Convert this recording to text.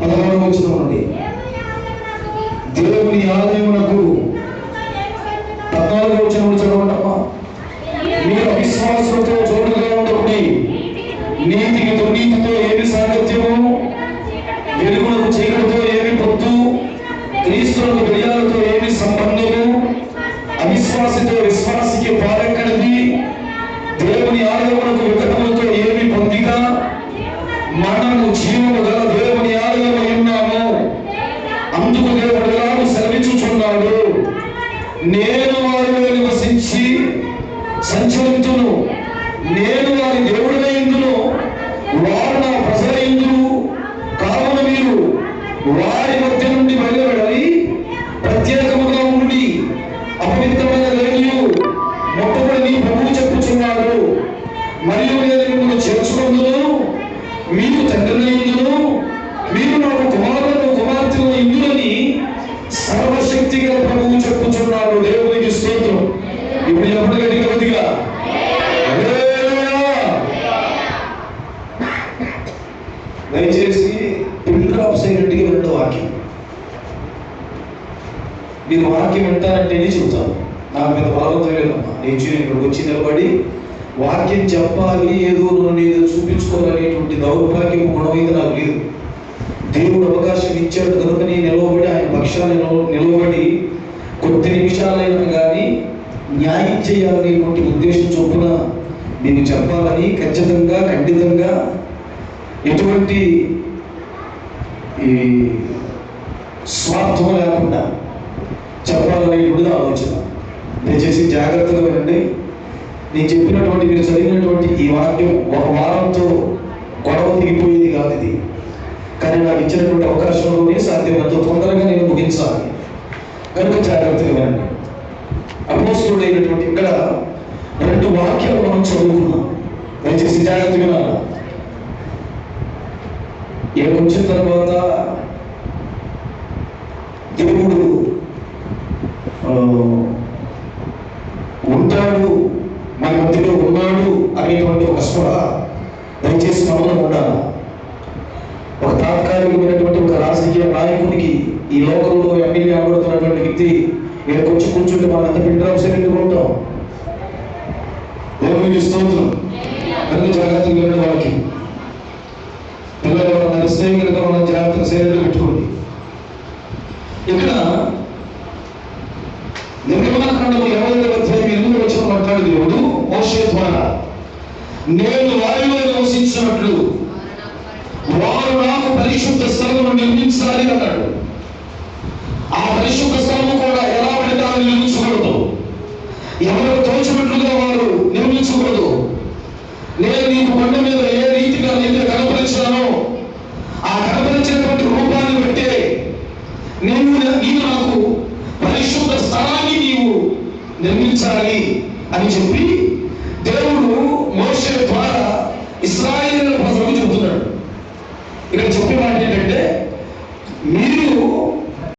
పదహారు వచ్చిన నుండి దేవుని ఆలయమునకు పద్నాలుగు వచ్చిన చదవండమ్మా మీరు అవిశ్వాసంతో చోటుగా ఉంటుంది నీతికి దుర్నీతితో ఏమి సాంగత్యము? వెలుగులకు చీకటితో ఏమి పొత్తు? క్రీస్తులకు బియ్యాలతో ఏమి సంబంధము? అవిశ్వాసితో విశ్వాసికి పాలెక్కడిది దేవుని ఆలయమునకు వికటములతో ఏమి పొందిక మనము జీవము గల దేవుని ఆలయమై ఉన్నాము. అందుకు దేవుడు ఎలాగూ శ్రమించుచున్నాడు నేను వారిలో నివసించి సంచరించును. నేను వారి దేవుడిగా ఇందును. మరియు నేను మిమ్మల్ని చేర్చుకుందును. మీరు తండ్రిని ఇందును మీరు నాకు కుమారులను కుమార్తెలు ఇందులని సర్వశక్తి గల ప్రభువు చెప్పుచున్నాడు. దేవునికి స్తోత్రం. ఇప్పుడు ఎప్పుడు కొద్దిగా దయచేసి పిన్ డ్రాప్ సైలెంట్గా వినండి వాక్యం. మీరు వాక్యం వింటారంటేనే చెబుతాను. నాకు మీద బలవంతం లేదమ్మా. నేను ఇక్కడికి వచ్చి నిలబడి వాక్యం చెప్పాలి ఏదో నన్ను ఏదో చూపించుకోవాలనేటువంటి దౌర్భాగ్యం గుణం నాకు లేదు. దేవుడు అవకాశం ఇచ్చాడు కనుక నేను నిలవబడి ఆయన పక్షాన్ని నిలవ- నిలవబడి కొద్ది నిమిషాలైనా కానీ న్యాయం చేయాలనేటువంటి ఉద్దేశం చొప్పున నేను చెప్పాలని ఖచ్చితంగా ఖండితంగా ఎటువంటి ఈ స్వార్థం లేకుండా చెప్పాలనేటువంటి ఆలోచన. దయచేసి జాగ్రత్తగా వినండి. నేను చెప్పినటువంటి మీరు చదివినటువంటి ఈ వాక్యం ఒక వారంతో గొడవ దిగిపోయేది కాదు ఇది. కానీ నాకు ఇచ్చినటువంటి అవకాశంలోనే సాధ్యమైనంత తొందరగా నేను ముగించాలి. కనుక జాగ్రత్తగా వినండి. అపోస్తుడైనటువంటి ఇక్కడ రెండు వాక్యాలు మనం చదువుకున్నాం. దయచేసి జాగ్రత్తగా వినాలి? ఇక్కడికి వచ్చిన తర్వాత దేవుడు ఆ, ఉంటాడు మన మధ్యలో ఉన్నాడు అనేటువంటి ఒక స్పృహ దయచేసి మనలో ఉండాలి ఒక తాత్కాలికమైనటువంటి ఒక రాజకీయ నాయకుడికి ఈ లోకంలో ఎమ్మెల్యే అవ్వబడుతున్నటువంటి వ్యక్తి ఇక్కడ వచ్చి కూర్చుంటే మనం ఎంత పిండి సెకండ్ ఉంటాం దేవునికి స్తోత్రం. అన్ని జాగ్రత్తగా వాళ్ళకి. నేను వారిలో నివసించినట్లు వారు నాకు పరిశుద్ధ స్థలము నిర్మించాలి అన్నాడు. ఆ పరిశుద్ధ స్థలము కూడా ఎలా పడితే అని నిర్మించకూడదు? ఎవరు తోచినట్లుగా వారు నిర్మించకూడదు? నేను నీకు కొండ మీద ఏ రీతిగా నేను కనపరిచానో ఆ కనపరిచినటువంటి రూపాన్ని బట్టే నేను నీవు నాకు పరిశుద్ధ స్థలాన్ని నీవు నిర్మించాలి అని చెప్పి 이런 적폐 발견될 때